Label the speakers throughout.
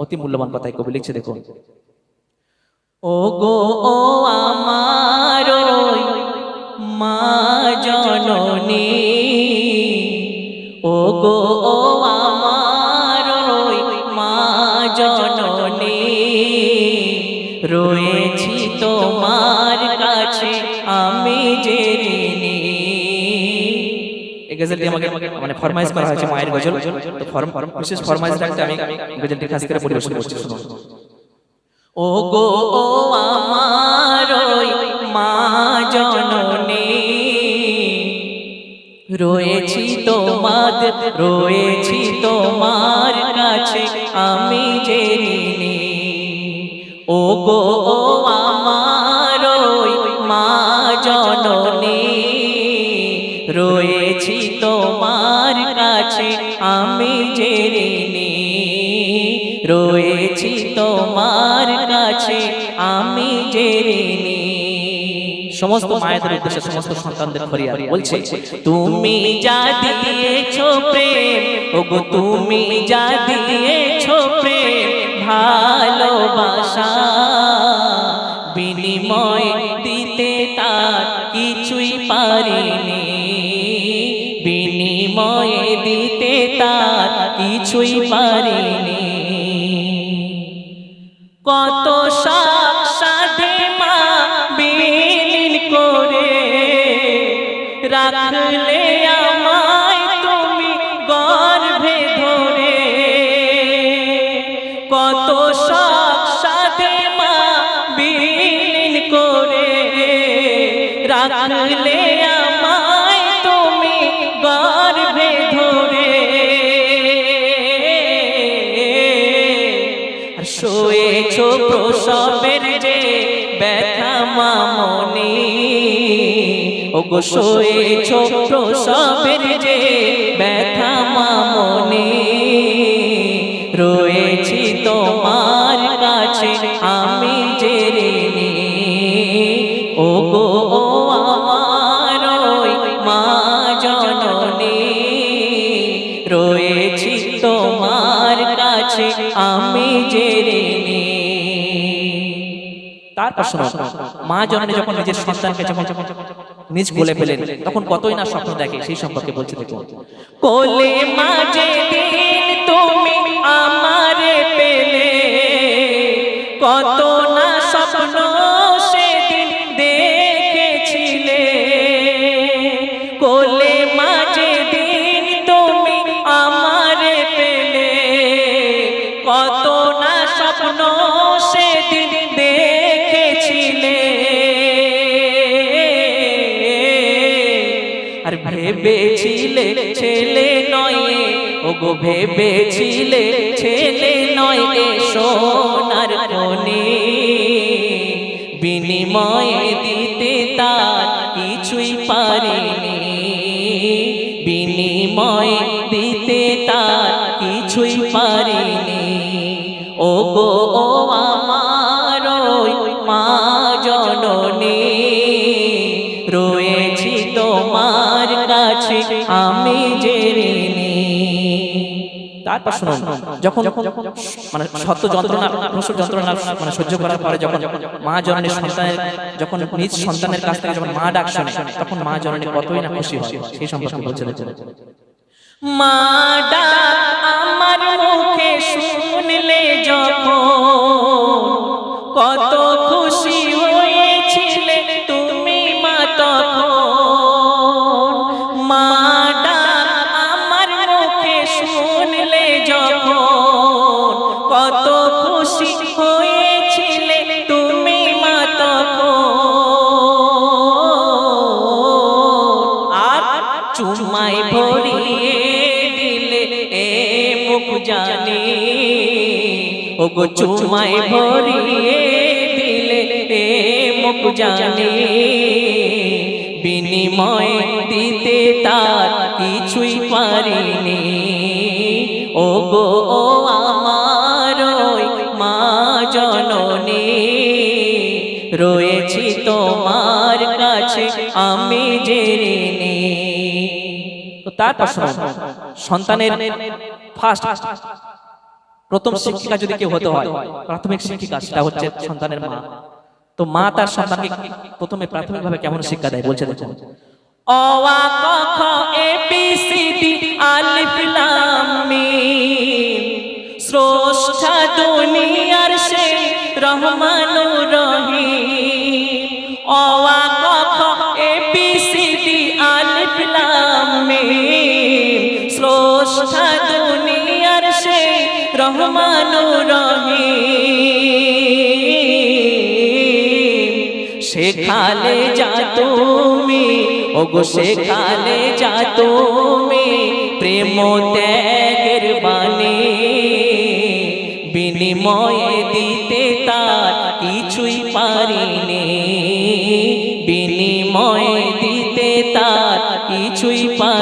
Speaker 1: অতি মূল্যবান কথাই কবি লিখছে, দেখুন। ও গো ও আমার মা জননী ও গো ও আমার মা জননী, রয়েছি তোমার কাছে, আমি যে গজলটি আমাকে মানে ফরমাইজ করা হয়েছে মায়ের গজল। তো ফরম বিশেষ ফরমাইজ রাখতে আমি গজলটি খাস করে পরিবেশন করছি। শুনুন ও গো ও আমার মা জননী রয়েছি তোমার রয়েছি তোমার কাছে আমি যে ঋণী ও গো ও রয়েছি তোমার কাছে আমি যে ঋণী রয়েছি তোমার কাছে আমি যে ঋণী সমস্ত মায়েদের উদ্দেশ্যে সমস্ত সন্তানদের ফরিয়াদ বলছে তুমি যা দিয়েছ প্রেম ওগো তুমি যা দিয়েছ প্রেম ভালোবাসা বিনিময় কিছুই পারিনি। কত সাধে মা বিলীন করে। রাখলে আমায় তুমি গর্ভে ধরে। কত সাধে মা বিলীন করে। রাখলে ও গো শোয়েছ প্রসবের যে ব্যথা মামনি। রয়েছি তোমার কাছে, আমি যে ঋণী ও গো ও আমার মা জননী। রয়েছি তোমার কাছে, আমি যে তারপর মা জননী যখন যখন নিজ বলে ফেলেন তখন কতই না স্বপ্ন দেখে সেই সম্পর্কে বলছে দেখুন। কোলে মাঝে দিন তুমি আমারে ভেবেছিলে ছেলে নয় ও গো ভেবেছিলে ছেলে নয় এ সোনার খনি বিনিময়ে দিতে তার কিছুই পারিনি। বিনিময়ে কাছে আমি ঋণী তারপর যখন মানে যন্ত্রণা যন্ত্রণা মানে সহ্য করার পরে যখন মা যখন নিজ সন্তানের কাছ থেকে যখন মা তখন মা না মা কত খুশি হয়েছিলে তুমি মা তখন। আর চুমাই ভরিয়ে দিলে এ মুখ জানি। ও গো চুমাই ভরিয়ে দিলে এ মুখ জানি। বিনিময় দিতে তার কিছুই পারিনি। আমি ঋণী তো তারপর সন্তানের ফার্স্ট প্রথম শিক্ষিকা যদি কেউ হতে হয় প্রাথমিক শিক্ষিকা সেটা হচ্ছে সন্তানের মা। তো মা তার সন্তানকে প্রথমে প্রাথমিকভাবে কেমন শিক্ষা দেয়? বলছে দেখুন অ আ ক খ এ বি সি ডি আলিফ লাম মিম। স্রষ্টা দুনিয়ার সে রহমানুর রহমানুর রহিম। শেখালে যা তুমি, ওগো শেখালে যা তুমি, প্রেম ত্যাগের বাণী। বিনিময়ে দিতে তার কিছুই পারিনি। বিনিময়ে দিতে তার কিছুই পারিনি।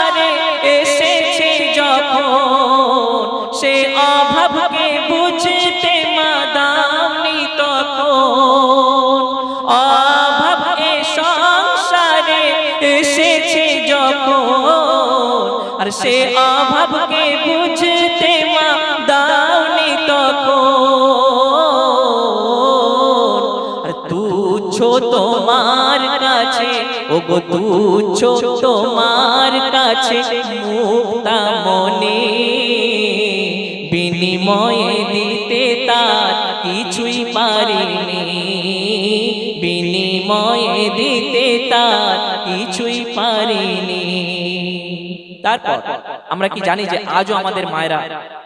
Speaker 1: সে অভাবকে বুঝতে মা দাওনি তখন। আর তুচ্ছ তোমার কাছে ও গো তুচ্ছ তোমার কাছে, মুক্তা মনে। বিনিময়ে দিতে তার কিছুই পারিনি। বিনিময়ে দিতে তার পারিনি তারপর আমরা কি জানি যে আজও আমাদের মায়েরা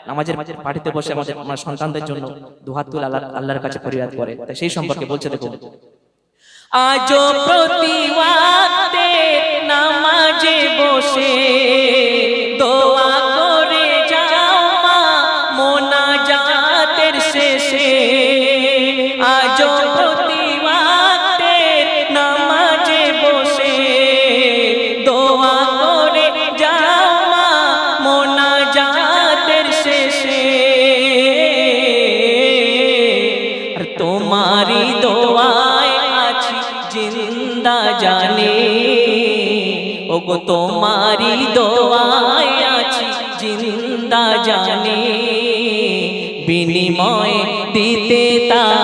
Speaker 1: নামাজের পাঠিতে বসে আমাদের আমার সন্তানদের জন্য দুহাত তুল আল্লাহ আল্লাহর কাছে ফরিয়াদ করে। তাই সেই সম্পর্কে বলছে দেখুন আজও প্রতিবাদে নামাজে বসে জানে। ওগো গো দোয়ায় জিন্দা জানে। বিনিময় দিতে তার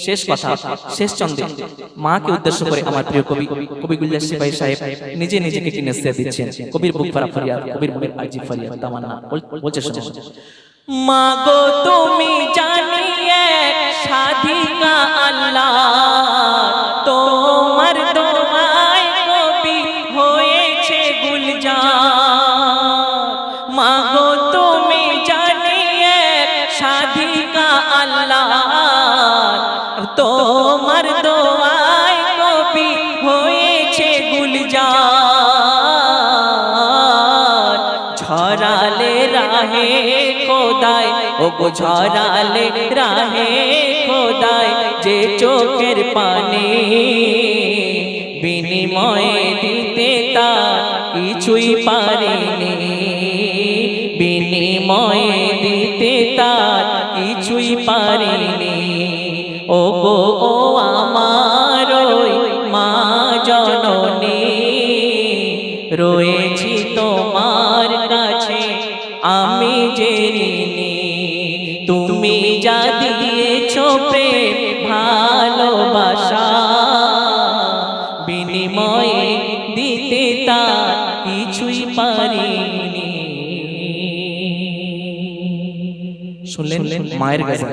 Speaker 1: শেষ কথা, শেষ চন্দ্রে মাকে উদ্দেশ্য করে আমার প্রিয় কবি কবি গুল্লাস সিপাহী সাহেব নিজে নিজেকে কিনে সে দিচ্ছেন। কবির বুক ফারা ফরিয়াদ কবির বুকের আজি ফরিয়াদ তামান্না, বল- বলছে শোনো। মা গো তুমি জানিয়ে সাধিকা আল্লাহ। হয়েছে গুলজার ঝরালে রাহে খোদায় ও গো ঝরালে রাহে খোদায় যে চোখের পানি বিনিময়ে দিতে তার কিছুই পারিনি। বিনিময়ে তুমি যা দিয়েছ প্রেম ভালোবাসা বিনিময়ে দিতে তা কিছুই পারিনি। শুনলেন মায়ের গাজা